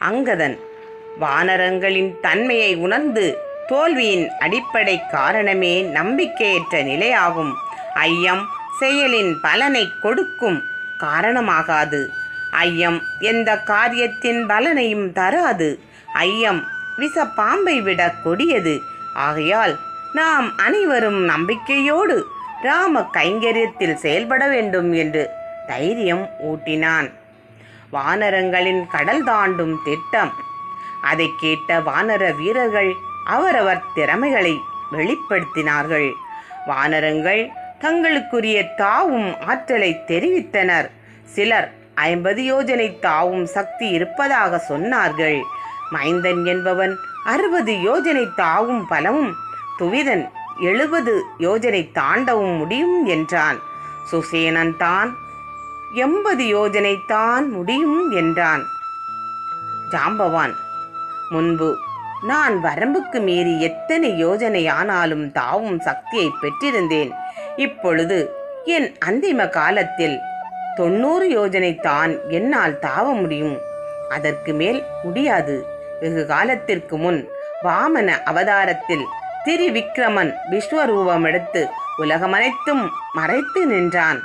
அங்கதன். வானரங்களின் தன்மையை உணர்ந்து தோல்வியின் அடிப்படை காரணமே நம்பிக்கையற்ற நிலையாகும். ஐயம் செயலின் பலனை கொடுக்கும் காரணமாகாது. ஐயம் எந்த காரியத்தின் பலனையும் தராது. ஐயம் விச பாம்பை விட கொடியது. ஆகையால் நாம் அனைவரும் நம்பிக்கையோடு ராம கைங்கரியத்தில் செயல்பட வேண்டும் என்று தைரியம் ஊட்டினான். வானரங்களின் கடல் தாண்டும் திட்டம். அதை கேட்ட வானர வீரர்கள் அவரவர் திறமைகளை வெளிப்படுத்தினார்கள். வானரங்கள் தங்களுக்குரிய தாவும் ஆற்றலை தெரிவித்தனர். சிலர் ஐம்பது யோஜனை தாவும் சக்தி இருப்பதாக சொன்னார்கள். மைந்தன் என்பவன் அறுபது யோஜனை தாவும் பலமும் துவிதன் எழுபது யோஜனை தாண்டவும் முடியும் என்றான். சுசேனன் தான் எண்பது யோஜனை தான் முடியும் என்றான். ஜாம்பவான் முன்பு நான் வரம்புக்கு மீறி எத்தனை யோஜனை ஆனாலும் தாவும் சக்தியை பெற்றிருந்தேன். இப்பொழுது என் அந்திம காலத்தில் தொண்ணூறு யோஜனை தான் என்னால் தாவ முடியும். அதற்கு மேல் முடியாது. வெகு காலத்திற்கு முன் வாமன அவதாரத்தில் திரிவிக்ரமன் விஸ்வரூபம் எடுத்து உலகமனைத்தும் மறைத்து நின்றான்.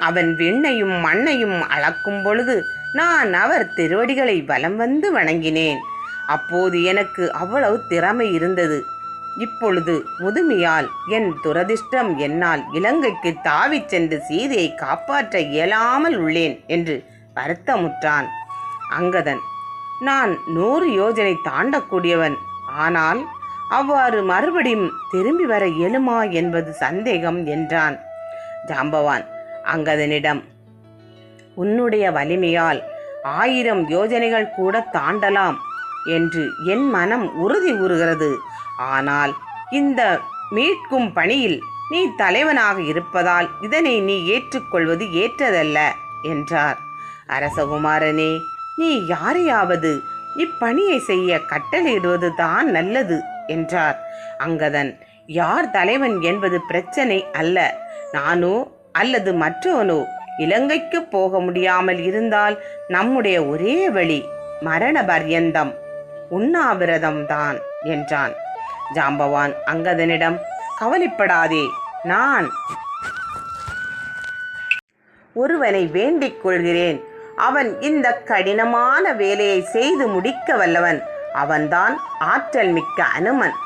அவன் விண்ணையும் மண்ணையும் அளக்கும் பொழுது நான் அவர் திருவடிகளை வலம் வந்து வணங்கினேன். அப்போது எனக்கு அவ்வளவு திறமை இருந்தது. இப்பொழுது முதுமையால் என் துரதிர்ஷ்டம் என்னால் இலங்கைக்கு தாவிச் சென்று சீதையை காப்பாற்ற இயலாமல் உள்ளேன் என்று வருத்தமுற்றான். அங்கதன் நான் நூறு யோஜனை தாண்டக்கூடியவன். ஆனால் அவ்வாறு மறுபடியும் திரும்பி வர இயலுமா என்பது சந்தேகம் என்றான். ஜாம்பவான் அங்கதனிடம். உன்னுடைய வலிமையால் ஆயிரம் யோஜனைகள் கூட தாண்டலாம் என்று என் மனம் உறுதி கூறுகிறது. ஆனால் இந்த மீட்கும் பணியில் நீ தலைவனாக இருப்பதால் இதனை நீ ஏற்றுக்கொள்வது ஏற்றதல்ல என்றார். அரசகுமாரனே நீ யாரையாவது இப்பணியை செய்ய கட்டளையிடுவது தான் நல்லது என்றார். அங்கதன் யார் தலைவன் என்பது பிரச்சனை அல்ல. நானோ அல்லது மற்றவனோ இலங்கைக்கு போக முடியாமல் இருந்தால் நம்முடைய ஒரே வழி மரண பர்யந்தம் உண்ணாவிரதம் தான் என்றான். ஜாம்பவான் அங்கதனிடம் கவலைப்படாதே நான் ஒருவனை வேண்டிக் கொள்கிறேன். அவன் இந்த கடினமான வேலையை செய்து முடிக்க வல்லவன். அவன்தான் ஆற்றல் மிக்க அனுமன்.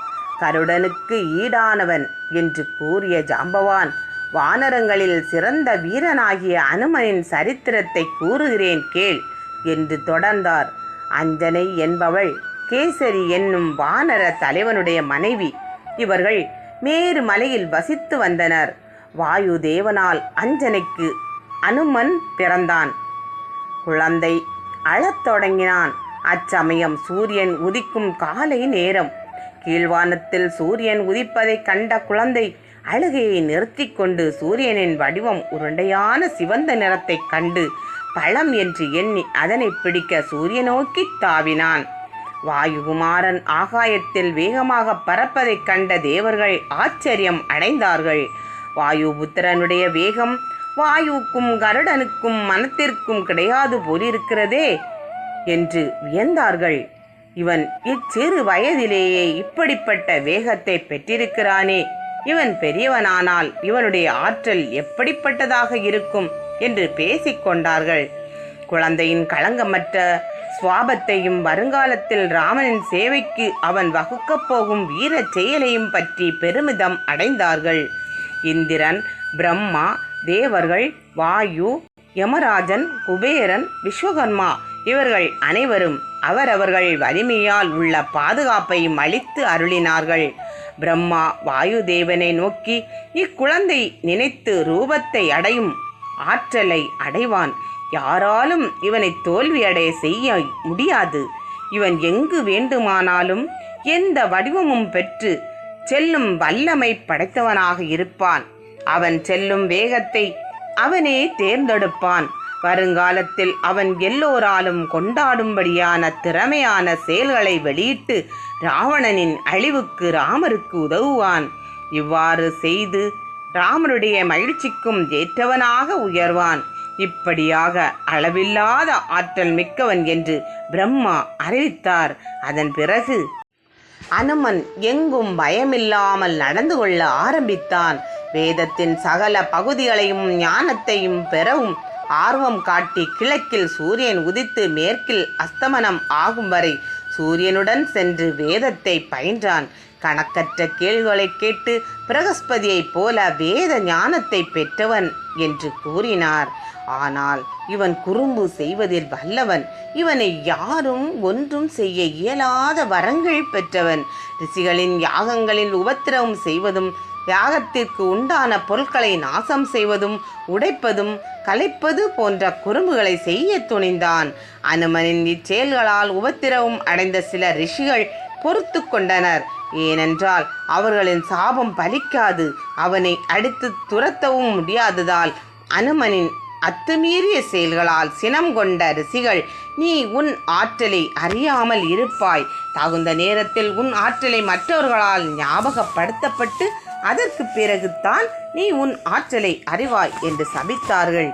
கருடனுக்கு ஈடானவன் என்று கூறிய ஜாம்பவான் வானரங்களில் சிறந்த வீரனாகிய அனுமனின் சரித்திரத்தை கூறுகிறேன் கேள் என்று தொடர்ந்தார். அஞ்சனை என்பவள் கேசரி என்னும் வானர தலைவனுடைய மனைவி. இவர்கள் மேரு மலையில் வசித்து வந்தனர். வாயு தேவனால் அஞ்சனைக்கு அனுமன் பிறந்தான். குழந்தை அழத் தொடங்கினான். அச்சமயம் சூரியன் உதிக்கும் காலை நேரம். கீழ்வானத்தில் சூரியன் உதிப்பதைக் கண்ட குழந்தை அழுகையை நிறுத்தி கொண்டு சூரியனின் வடிவம் உருண்டையான சிவந்த நிறத்தைக் கண்டு பழம் என்று எண்ணி அதனை பிடிக்க சூரிய நோக்கி தாவினான். வாயுகுமாரன் ஆகாயத்தில் வேகமாக பறப்பதைக் கண்ட தேவர்கள் ஆச்சரியம் அடைந்தார்கள். வாயுபுத்திரனுடைய வேகம் வாயுவுக்கும் கருடனுக்கும் மனத்திற்கும் கிடையாது போலிருக்கிறதே என்று வியந்தார்கள். இவன் இச்சிறு வயதிலேயே இப்படிப்பட்ட வேகத்தை பெற்றிருக்கிறானே. இவன் பெரியவனானால் இவனுடைய ஆற்றல் எப்படிப்பட்டதாக இருக்கும் என்று பேசிக்கொண்டார்கள் குழந்தையின் களங்கமற்ற சுவாபத்தையும் வருங்காலத்தில் ராமனின் சேவைக்கு அவன் வகுக்கப் போகும் வீரச் செயலையும் பற்றி பெருமிதம் அடைந்தார்கள். இந்திரன் பிரம்மா தேவர்கள் வாயு யமராஜன் குபேரன் விஸ்வகர்மா இவர்கள் அனைவரும் அவரவர்கள் வலிமையால் உள்ள பாதுகாப்பையும் அளித்து அருளினார்கள். பிரம்மா வாயுதேவனை நோக்கி இக்குழந்தை நினைத்து ரூபத்தை அடையும். ஆற்றலை அடைவான். யாராலும் இவனை தோல்வியடைய செய்ய முடியாது. இவன் எங்கு வேண்டுமானாலும் எந்த வடிவமும் பெற்று செல்லும் வல்லமை படைத்தவனாக இருப்பான். அவன் செல்லும் வேகத்தை அவனே தேர்ந்தெடுப்பான். வருங்காலத்தில் அவன் எல்லோராலும் கொண்டாடும்படியான திறமையான செயல்களை வெளியிட்டு ராவணனின் அழிவுக்கு ராமருக்கு உதவுவான். இவ்வாறு செய்து ராமருடைய மகிழ்ச்சிக்கும் ஏற்றவனாக உயர்வான். இப்படியாக அளவில்லாத ஆற்றல் மிக்கவன் என்று பிரம்மா அறிவித்தார். அதன் பிறகு அனுமன் எங்கும் பயமில்லாமல் நடந்து கொள்ள ஆரம்பித்தான். வேதத்தின் சகல பகுதிகளையும் ஞானத்தையும் பெறவும் ஆர்வம் காட்டி கிழக்கில் சூரியன் உதித்து மேற்கில் அஸ்தமனம் ஆகும் வரை சூரியனுடன் சென்று வேதத்தை பயின்றான். கணக்கற்ற கேள்விகளை கேட்டு பிரகஸ்பதியைப் போல வேத ஞானத்தை பெற்றவன் என்று கூறினார். ஆனால் இவன் குறும்பு செய்வதில் வல்லவன். இவனை யாரும் ஒன்றும் செய்ய இயலாத வரங்கள் பெற்றவன். ரிஷிகளின் யாகங்களில் உபத்திரவம் செய்வதும் யாகத்திற்கு உண்டான பொருட்களை நாசம் செய்வதும் உடைப்பதும் கலைப்பது போன்ற குறும்புகளை செய்ய துணிந்தான். அனுமனின் இச்செயல்களால் உபத்திரவம் அடைந்த சில ரிஷிகள் பொறுத்து கொண்டனர். ஏனென்றால் அவர்களின் சாபம் பலிக்காது. அவனை அடித்து துரத்தவும் முடியாததால் அனுமனின் அத்துமீறிய செயல்களால் சினம் கொண்ட ரிஷிகள் நீ உன் ஆற்றலை அறியாமல் இருப்பாய். தகுந்த நேரத்தில் உன் ஆற்றலை மற்றவர்களால் ஞாபகப்படுத்தப்பட்டு அதற்கு பிறகுதான் நீ உன் ஆற்றலை அறிவாய் என்று சபித்தார்கள்.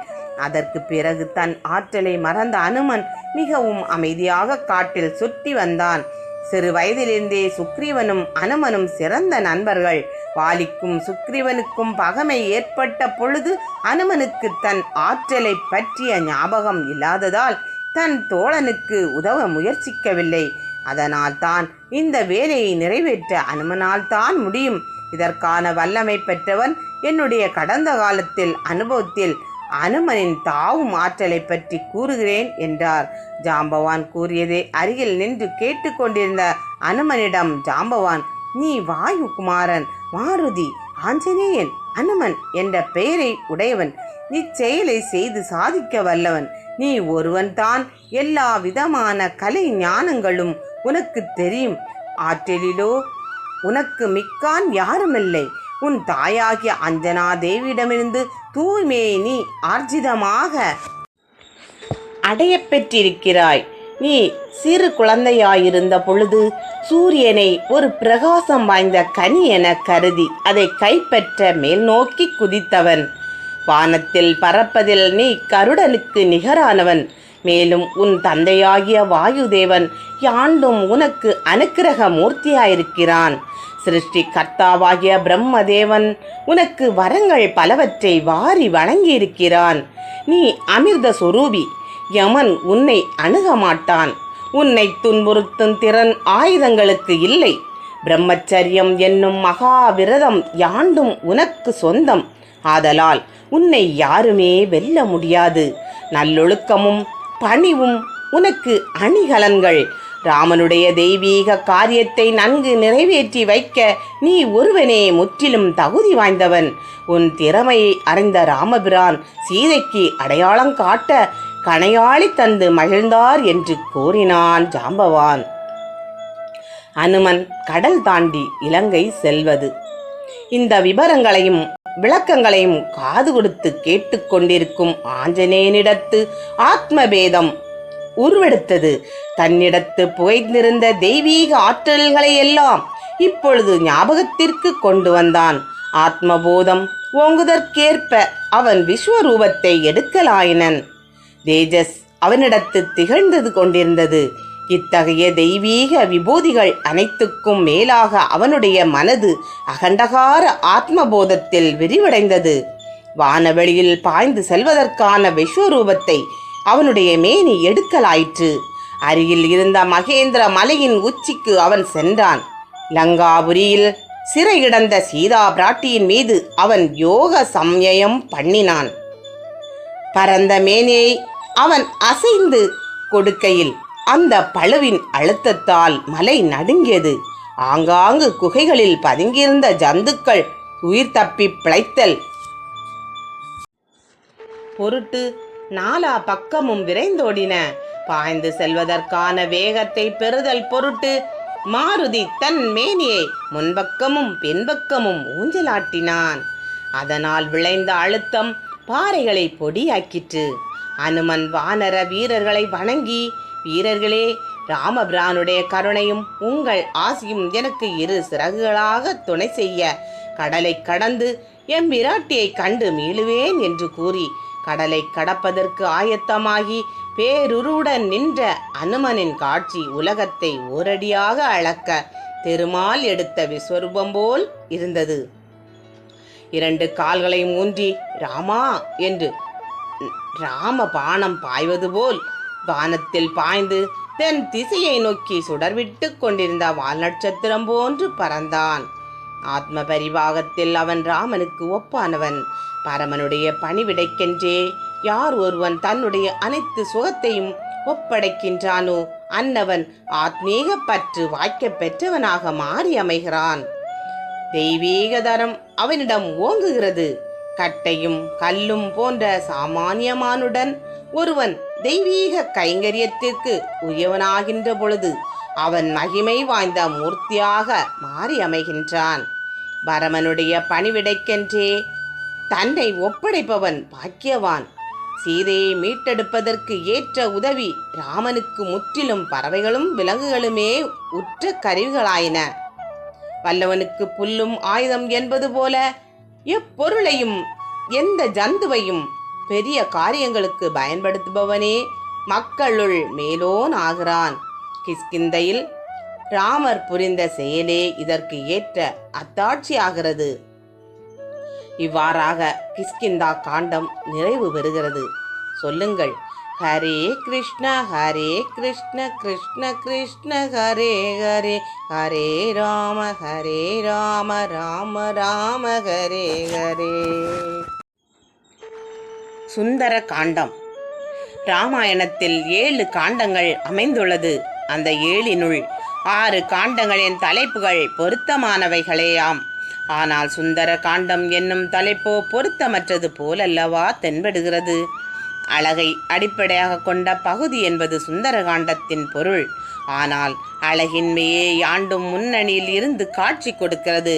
அதற்கு பிறகு தன் ஆற்றலை மறந்த அனுமன் மிகவும் அமைதியாக காட்டில் சுற்றி வந்தான். சிறு வயதிலிருந்தே சுக்ரீவனும் அனுமனும் சிறந்த நண்பர்கள். வாலிக்கும் சுக்ரீவனுக்கும் பகமை ஏற்பட்ட பொழுது அனுமனுக்கு தன் ஆற்றலை பற்றிய ஞாபகம் இல்லாததால் தன் தோழனுக்கு உதவ முயற்சிக்கவில்லை. அதனால் தான் இந்த வேலையை நிறைவேற்ற அனுமனால் தான் முடியும். இதற்கான வல்லமை பெற்றவன் என்னுடைய கடந்த காலத்தில் அனுபவத்தில் அனுமனின் தாவும் ஆற்றலை பற்றி கூறுகிறேன் என்றார். ஜாம்பவான் கூறியதை அருகில் நின்று கேட்டுக்கொண்டிருந்த அனுமனிடம் ஜாம்பவான் நீ வாயு குமாரன் மாருதி ஆஞ்சநேயன் அனுமன் என்ற பெயரை உடையவன். இச்செயலை செய்து சாதிக்க வல்லவன். நீ ஒருவன்தான். எல்லா விதமான கலை ஞானங்களும் உனக்கு தெரியும். ஆற்றலிலோ உனக்கு மிக்கான் யாருமில்லை. உன் தாயாகிய அஞ்சனா தேவியிடமிருந்து தூய்மையை நீ ஆர்ஜிதமாக அடையப்பெற்றிருக்கிறாய் நீ சிறு குழந்தையாயிருந்த பொழுது சூரியனை ஒரு பிரகாசம் வாய்ந்த கனி என கருதி அதை கைப்பற்ற மேல் நோக்கி குதித்தவன். வானத்தில் பறப்பதில் நீ கருடனுக்கு நிகரானவன். மேலும் உன் தந்தையாகிய வாயுதேவன் யாண்டும் உனக்கு அனுக்கிரக மூர்த்தியாயிருக்கிறான் சிருஷ்டி கர்த்தாவாகிய பிரம்மதேவன் உனக்கு வரங்கள் பலவற்றை வாரி வழங்கியிருக்கிறான். நீ அமிர்த சொரூபி யமன் உன்னை அணுக மாட்டான். உன்னை துன்புறுத்தும் திறன் ஆயுதங்களுக்கு இல்லை. பிரம்மச்சரியம் என்னும் மகா விரதம் யாண்டும் உனக்கு சொந்தம். ஆதலால் உன்னை யாருமே வெல்ல முடியாது. நல்லொழுக்கமும் பணிவும் உனக்கு அணிகலன்கள். ராமனுடைய தெய்வீக காரியத்தை நன்கு நிறைவேற்றி வைக்க நீ ஒருவனே முற்றிலும் தகுதி வாய்ந்தவன். உன் திறமையை அறிந்த ராமபிரான் சீதைக்கு அடையாளம் காட்ட கணையாளி தந்து மகிழ்ந்தார் என்று கூறினான் ஜாம்பவான். அனுமன் கடல் தாண்டி இலங்கை செல்வது. இந்த விபரங்களையும் விளக்கங்களையும் காது கொடுத்து கேட்டுக்கொண்டிருக்கும் ஆஞ்சநேயனிடத்து ஆத்மபேதம் உருவெடுத்தது. தன்னிடத்து புகைந்திருந்த தெய்வீக ஆற்றல்களை எல்லாம் இப்பொழுது ஞாபகத்திற்கு கொண்டு வந்தான். ஆத்மபோதம் ஓங்குதற்கேற்ப அவன் விஸ்வரூபத்தை எடுக்கலாயினன். தேஜஸ் அவனிடத்து திகழ்ந்தது கொண்டிருந்தது. இத்தகைய தெய்வீக விபூதிகள் அனைத்துக்கும் மேலாக அவனுடைய மனது அகண்டகார ஆத்மபோதத்தில் விரிவடைந்தது. வானவெளியில் பாய்ந்து செல்வதற்கான விஸ்வரூபத்தை அவனுடைய மேனி எடுக்கலாயிற்று. அருகில் இருந்த மகேந்திர மலையின் உச்சிக்கு அவன் சென்றான். லங்காபுரியில் சிறையிடந்த சீதா பிராட்டியின் மீது அவன் யோக சம்யயம் பண்ணினான். பரந்த மேனியை அவன் அசைந்து கொடுக்கையில் அந்த பழுவின் அழுத்தத்தால் மலை நடுங்கியது. ஆங்காங்கு குகைகளில் பதுங்கியிருந்த ஜந்துக்கள் உயிர் தப்பி பிழைத்தல். பொருட்டு நாலா பக்கமும் விரைந்தோடின. பாய்ந்து செல்வதற்கான வேகத்தை பெறுதல் பொருட்டு மாருதி தன் மேனியை முன்பக்கமும் பின்பக்கமும் ஊஞ்சலாட்டினான். அதனால் விளைந்த அழுத்தம் பாறைகளை பொடியாக்கிற்று. அனுமன் வானர வீரர்களை வணங்கி வீரர்களே ராமபிரானுடைய கருணையும் உங்கள் ஆசியும் எனக்கு இரு சிறகுகளாக துணை செய்ய. கடலை கடந்து எம் விராட்டியை கண்டு மீளுவேன் என்று கூறி கடலை கடப்பதற்கு ஆயத்தமாகி பேருருவுடன் நின்ற அனுமனின் காட்சி உலகத்தை ஓரடியாக அளக்க திருமால் எடுத்த விஸ்வரூபம் போல் இருந்தது. இரண்டு கால்களை ஊன்றி ராமா என்று ராம பானம் பாய்வது போல் வானத்தில் பாய்ந்து தென் திசையை நோக்கி சுடர்விட்டு கொண்டிருந்த வால் நட்சத்திரம் போன்று பறந்தான். ஆத்ம பரிவாகத்தில் அவன் ராமனுக்கு ஒப்பானவன். பரமனுடைய பணிவிடைக்கென்றே யார் ஒருவன் தன்னுடைய அனைத்து சுகத்தையும் ஒப்படைக்கின்றானோ அன்னவன் ஆத்மீக பற்று வாய்க்க பெற்றவனாக மாறி அமைகிறான். தெய்வீக தரம் அவனிடம் ஓங்குகிறது. கட்டையும் கல்லும் போன்ற சாமானியமானுடன் ஒருவன் தெய்வீக கைங்கரியத்திற்கு உரியவனாகின்ற பொழுது அவன் மகிமை வாய்ந்த மூர்த்தியாக மாறி அமைகின்றான் பரமனுடைய பணிவிடைக்கென்றே தன்னை ஒப்படைப்பவன் பாக்கியவான். சீதையை மீட்டெடுப்பதற்கு ஏற்ற உதவி ராமனுக்கு முற்றிலும் பறவைகளும் விலங்குகளுமே உற்ற கருவிகளாயின. வல்லவனுக்கு புல்லும் ஆயுதம் என்பது போல எப்பொருளையும் எந்த ஜந்துவையும் பெரிய காரியங்களுக்கு பயன்படுத்துபவனே மக்களுள் மேலோன் ஆகிறான். கிஷ்கிந்தையில் ராமர் புரிந்த செயலே இதற்கு ஏற்ற அத்தாட்சியாகிறது. இவ்வாறாக கிஷ்கிந்தா காண்டம் நிறைவு பெறுகிறது. சொல்லுங்கள் ஹரே கிருஷ்ண ஹரே கிருஷ்ண கிருஷ்ண கிருஷ்ண ஹரே ஹரே ஹரே ராம ஹரே ராம ராம ராம ஹரே ஹரே. சுந்தர காண்டம். ராமாயணத்தில் ஏழு காண்டங்கள் அமைந்துள்ளது. அந்த ஏழினுள் ஆறு காண்டங்களின் தலைப்புகள் பொருத்தமானவைகளேயாம். ஆனால் சுந்தர காண்டம் என்னும் தலைப்போ பொருத்தமற்றது போலல்லவா தென்படுகிறது? அழகை அடிப்படையாக கொண்ட பகுதி என்பது சுந்தர காண்டத்தின் பொருள். ஆனால் அழகின்மையே யாண்டும் முன்னணியில் இருந்து காட்சி கொடுக்கிறது.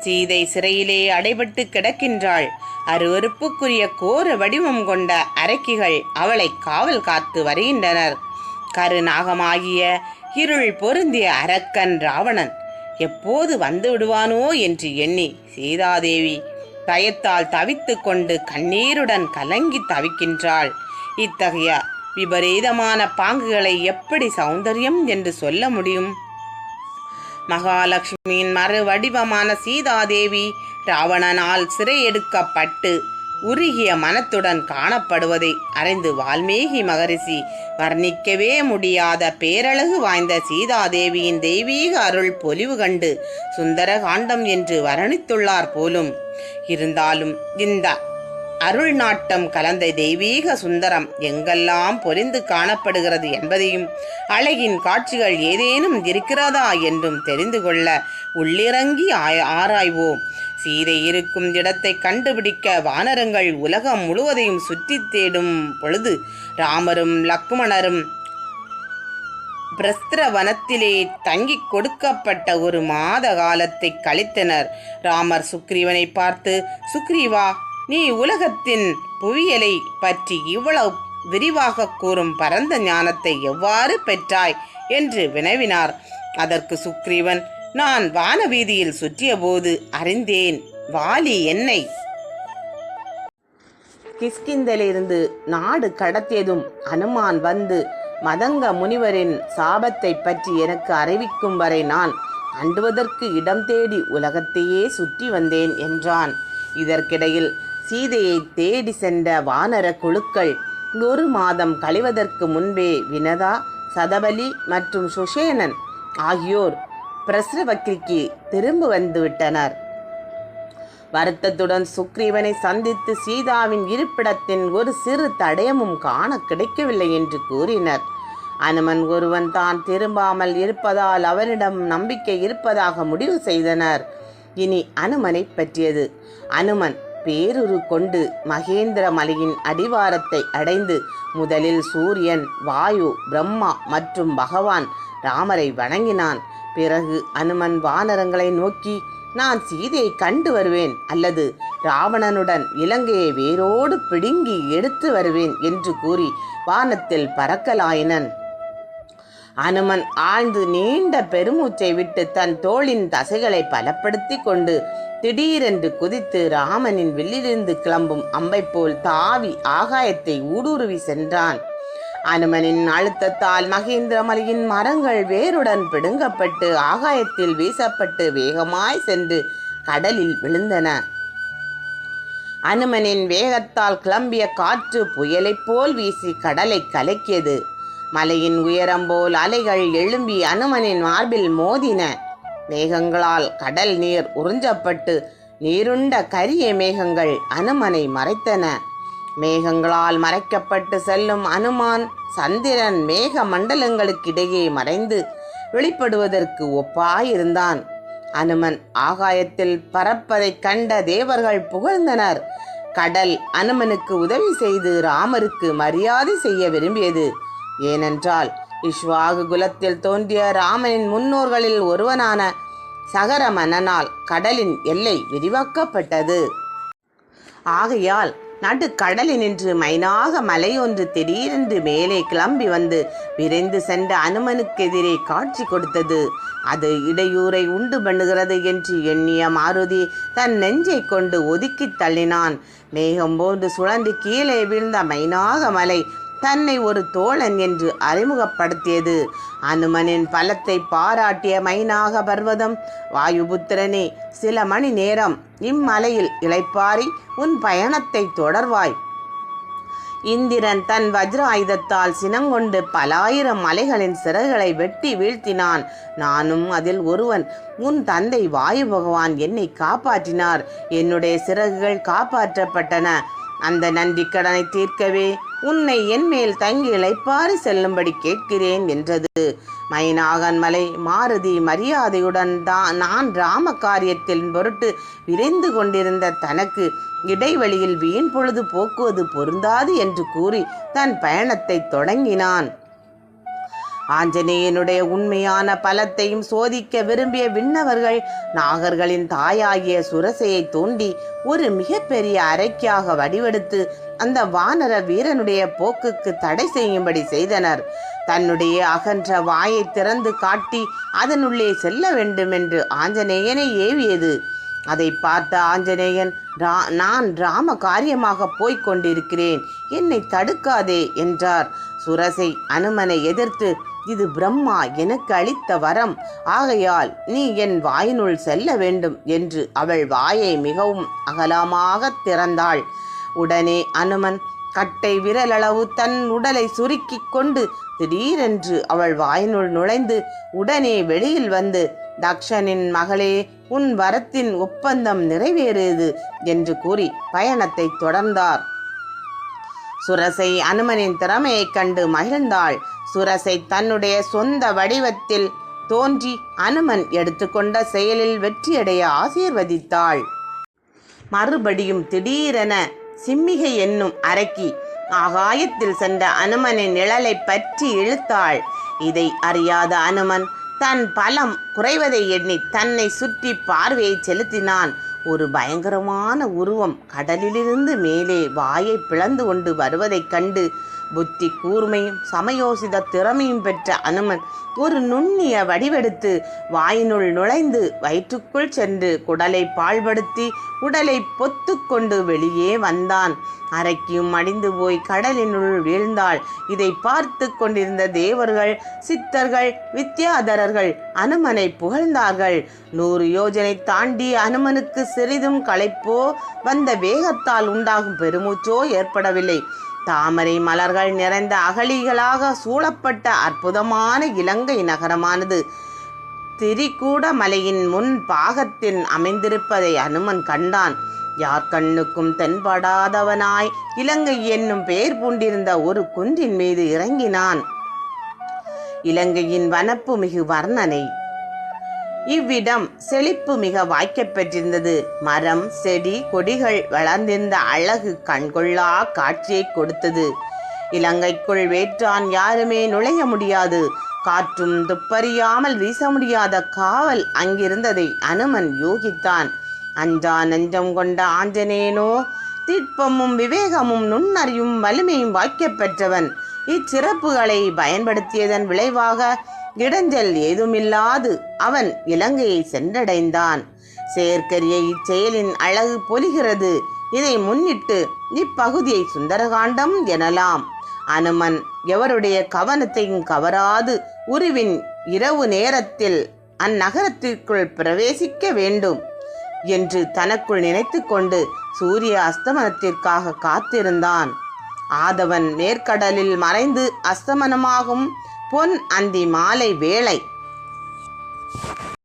சீதை சிறையிலே அடைபட்டு கிடக்கின்றாள். அருவருப்புக்குரிய கோர வடிவம் கொண்ட அரக்கிகள் அவளை காவல் காத்து வருகின்றனர். கருநாகமாகிய இருள் பொருந்திய அரக்கன் ராவணன் எப்போது வந்து விடுவானோ? என்று எண்ணி சீதாதேவி பயத்தால் தவித்து கொண்டு கண்ணீருடன் கலங்கி தவிக்கின்றாள். இத்தகைய விபரீதமான பாங்குகளை எப்படி சௌந்தரியம் என்று சொல்ல முடியும்? மகாலட்சுமியின் மறு வடிவமான சீதாதேவி ராவணனால் சிறையெடுக்கப்பட்டு உருகிய மனத்துடன் காணப்படுவதை அறிந்து வால்மீகி மகரிஷி வர்ணிக்கவே முடியாத பேரழகு வாய்ந்த சீதாதேவியின் தெய்வீக அருள் பொலிவு கண்டு சுந்தர காண்டம் என்று வர்ணித்துள்ளார் போலும். இருந்தாலும் இந்த அருள் நாட்டம் கலந்த தெய்வீக சுந்தரம் எங்கெல்லாம் பொலிந்து காணப்படுகிறது என்பதையும் அழகின் காட்சிகள் ஏதேனும் இருக்கிறதா என்றும் தெரிந்து கொள்ள உள்ளிறங்கி ஆராய்வோம். சீதை இருக்கும் இடத்தை கண்டுபிடிக்க வானரங்கள் உலகம் முழுவதையும் சுற்றித் தேடும் பொழுது ராமரும் லக்குமணரும் பிரஸ்திர வனத்திலே தங்கிக் கொடுக்கப்பட்ட ஒரு மாத காலத்தை கழித்தனர். ராமர் சுக்ரீவனை பார்த்து சுக்ரீவா நீ உலகத்தின் புவியலை பற்றி இவ்வளவு விரிவாக கூறும் பரந்த ஞானத்தை எவ்வாறு பெற்றாய்? என்று வினவினார். அதற்கு சுக்ரீவன் நான் வானவீதியில் சுற்றியபோது அறிந்தேன். வாலி என்னை? கிஷ்கிந்திலிருந்து நாடு கடத்தியதும் அனுமான் வந்து மதங்க முனிவரின் சாபத்தை பற்றி எனக்கு அறிவிக்கும் வரை நான் அண்டுவதற்கு இடம் தேடி உலகத்தையே சுற்றி வந்தேன் என்றான். இதற்கிடையில் சீதையை தேடி சென்ற வானர குழுக்கள் ஒரு மாதம் கழிவதற்கு முன்பே வினதா சதபலி மற்றும் சுஷேனன் ஆகியோர் பிரஸ்ரவக்கிரிக்கு திரும்ப வந்துவிட்டனர் வருத்தத்துடன் சுக்ரீவனை சந்தித்து சீதாவின் இருப்பிடத்தின் ஒரு சிறு தடயமும் காண கிடைக்கவில்லை என்று கூறினர். அனுமன் ஒருவன் தான் திரும்பாமல் இருப்பதால் அவனிடம் நம்பிக்கை இருப்பதாக முடிவு செய்தனர். இனி அனுமனை பற்றியது. அனுமன் பேருரு கொண்டு மகேந்திர மலையின் அடிவாரத்தை அடைந்து முதலில் சூரியன் வாயு பிரம்மா மற்றும் பகவான் ராமரை வணங்கினான். பிறகு அனுமன் வானரங்களை நோக்கி நான் சீதையை கண்டு வருவேன் அல்லது ராவணனுடன் இலங்கையை வேரோடு பிடுங்கி எடுத்து வருவேன் என்று கூறி வானத்தில் பறக்கலாயினன். அனுமன் ஆழ்ந்து நீண்ட பெருமூச்சை விட்டு தன் தோளின் தசைகளை பலப்படுத்தி கொண்டு திடீரென்று குதித்து ராமனின் வில்லிலிருந்து கிளம்பும் அம்பை போல் தாவி ஆகாயத்தை ஊடுருவி சென்றான். அனுமனின் அழுத்தத்தால் மகேந்திரமலையின் மரங்கள் வேருடன் பிடுங்கப்பட்டு ஆகாயத்தில் வீசப்பட்டு வேகமாய் சென்று கடலில் விழுந்தன. அனுமனின் வேகத்தால் கிளம்பிய காற்று புயலைப் போல் வீசி கடலை கலக்கியது. மலையின் உயரம் போல் அலைகள் எழும்பி அனுமனின் மார்பில் மோதின. மேகங்களால் கடல் நீர் உறிஞ்சப்பட்டு நீருண்ட கரிய மேகங்கள் அனுமனை மறைத்தன. மேகங்களால் மறைக்கப்பட்டு செல்லும் அனுமான் சந்திரன் மேக மண்டலங்களுக்கிடையே மறைந்து வெளிப்படுவதற்கு ஒப்பாயிருந்தான். அனுமன் ஆகாயத்தில் பறப்பதைக் கண்ட தேவர்கள் புகழ்ந்தனர். கடல் அனுமனுக்கு உதவி செய்து ராமருக்கு மரியாதை செய்ய விரும்பியது. ஏனென்றால் இஷ்வாகு குலத்தில் தோன்றிய ராமனின் முன்னோர்களில் ஒருவனான சகர மன்னனால் கடலின் எல்லை விரிவாக்கப்பட்டது. ஆகையால் நடுக்கடலினின்று மைனாக மலையொன்று திடீரென்று மேலே கிளம்பி வந்து விரைந்து சென்ற அனுமனுக்கெதிரே காட்சி கொடுத்தது. அது இடையூரை உண்டு பண்ணுகிறது என்று எண்ணிய மாருதி தன் நெஞ்சை கொண்டு ஒதுக்கித் தள்ளினான். மேகம் போன்று சுழன்று கீழே வீழ்ந்த மைனாக மலை தன்னை ஒரு தோழன் என்று அறிமுகப்படுத்தியது. அனுமனின் பலத்தை பாராட்டிய மைனாக பர்வதம் வாயுபுத்திரனே சில மணி நேரம் இம்மலையில் இளைப்பாரி உன் பயணத்தை தொடர்வாய். இந்திரன் தன் வஜ்ர ஆயுதத்தால் சினங்கொண்டு பலாயிரம் மலைகளின் சிறகுகளை வெட்டி வீழ்த்தினான். நானும் அதில் ஒருவன் உன் தந்தை வாயு பகவான் என்னை காப்பாற்றினார். என்னுடைய சிறகுகள் காப்பாற்றப்பட்டன. அந்த நன்றி கடனை தீர்க்கவே உன்னை என்மேல் தங்கி இழைப்பாறு செல்லும்படி கேட்கிறேன் என்றது. மைநாகன்மலை மாருதி மரியாதையுடன் தான் நான் ராம காரியத்தின் பொருட்டு விரைந்து கொண்டிருந்த தனக்கு இடைவெளியில் வீண் பொழுது போக்குவது பொருந்தாது என்று கூறி தன் பயணத்தை தொடங்கினான். ஆஞ்சநேயனுடைய உண்மையான பலத்தையும் சோதிக்க விரும்பிய விண்ணவர்கள் நாகர்களின் தாயாகிய சுரசையை தோண்டி ஒரு மிகப்பெரிய அரைக்கியாக வடிவெடுத்து அந்த வானர வீரனுடைய போக்குக்கு தடை செய்யும்படி செய்தனர். தன்னுடைய அகன்ற வாயை திறந்து காட்டி அதனுள்ளே செல்ல வேண்டுமென்று ஆஞ்சநேயனை ஏவியது. அதை பார்த்த ஆஞ்சநேயன் ரா நான் ராம காரியமாக போய்க் கொண்டிருக்கிறேன். என்னை தடுக்காதே என்றார். சுரசை அனுமனை எதிர்த்து இது பிரம்மா எனக்கு அளித்த வரம். ஆகையால் நீ என் வாயினுள் செல்ல வேண்டும் என்று அவள் வாயை மிகவும் அகலமாக திறந்தாள். உடனே அனுமன் கட்டை விரலளவு தன் உடலை சுருக்கிக் கொண்டு திடீரென்று அவள் வாயினுள் நுழைந்து உடனே வெளியில் வந்து தக்ஷனின் மகளே உன் வரத்தின் ஒப்பந்தம் நிறைவேறியது என்று கூறி பயணத்தை தொடர்ந்தார். சுரசை அனுமனின் திறமையைக் கண்டு மகிழ்ந்தாள். சுரசை தன்னுடைய சொந்த வடிவத்தில் தோன்றி அனுமன் எடுத்துக்கொண்ட செயலில் வெற்றியடைய ஆசீர்வதித்தாள். மறுபடியும் திடீரென சிம்மிகை என்னும் அரக்கி ஆகாயத்தில் சென்ற அனுமனின் நிழலை பற்றி இழுத்தாள். இதை அறியாத அனுமன் தன் பலம் குறைவதை எண்ணி தன்னை சுற்றி பார்வையை செலுத்தினான். ஒரு பயங்கரமான உருவம் கடலிலிருந்து மேலே வாயை பிளந்து கொண்டு வருவதைக் கண்டு புத்தி கூர்மையும் சமயோசித திறமையும் பெற்ற அனுமன் ஒரு நுண்ணிய வடிவெடுத்து வாயினுள் நுழைந்து வயிற்றுக்குள் சென்று குடலை பாழ்படுத்தி உடலை பொத்துக்கொண்டு வெளியே வந்தான். அரைக்கியும் அடிந்து போய் கடலினுள் வீழ்ந்தாள். இதை பார்த்து கொண்டிருந்த தேவர்கள் சித்தர்கள் வித்யாதரர்கள் அனுமனை புகழ்ந்தார்கள். நூறு யோஜனை தாண்டி அனுமனுக்கு சிறிதும் களைப்போ வந்த வேகத்தால் உண்டாகும் பெருமூச்சோ ஏற்படவில்லை. தாமரை மலர்கள் நிறைந்த அகழிகளாக சூழப்பட்ட அற்புதமான இலங்கை நகரமானது. திரிகூட மலையின் முன் பாகத்தில் அமைந்திருப்பதை அனுமன் கண்டான். யார் கண்ணுக்கும் தென்படாதவனாய் இலங்கை என்னும் பெயர் பூண்டிருந்த ஒரு குன்றின் மீது இறங்கினான். இலங்கையின் வனப்பு மிகு வர்ணனை. இவ்விடம் செழிப்பு மிக வாய்க்கப் பெற்றிருந்தது. மரம் செடி கொடிகள் வளர்ந்திருந்த அழகு கண்கொள்ளா காட்சியை கொடுத்தது. இலங்கைக்குள் வேற்றான் யாருமே நுழைய முடியாது. காற்றும் துப்பறியாமல் வீச முடியாத காவல் அங்கிருந்ததை அனுமன் யோகித்தான். அஞ்சா நஞ்சம் கொண்ட ஆஞ்சனேனோ திட்பமும் விவேகமும் நுண்ணறியும் வலிமையும் வாய்க்கப் பெற்றவன். இச்சிறப்புகளை பயன்படுத்தியதன் விளைவாக இடைஞ்சல் ஏதுமில்லாது அவன் இலங்கையை சென்றடைந்தான். செயற்கரிய இச்செயலின் அழகு பொலிகிறது. இதை முன்னிட்டு இப்பகுதியை சுந்தரகாண்டம் எனலாம். அனுமன் எவருடைய கவனத்தையும் கவராது உருவின் இரவு நேரத்தில் அந்நகரத்திற்குள் பிரவேசிக்க வேண்டும் என்று தனக்குள் நினைத்து கொண்டு சூரிய அஸ்தமனத்திற்காக காத்திருந்தான். ஆதவன் மேற்கடலில் மறைந்து அஸ்தமனமாகும் பொன் அந்தி மாலை வேளை.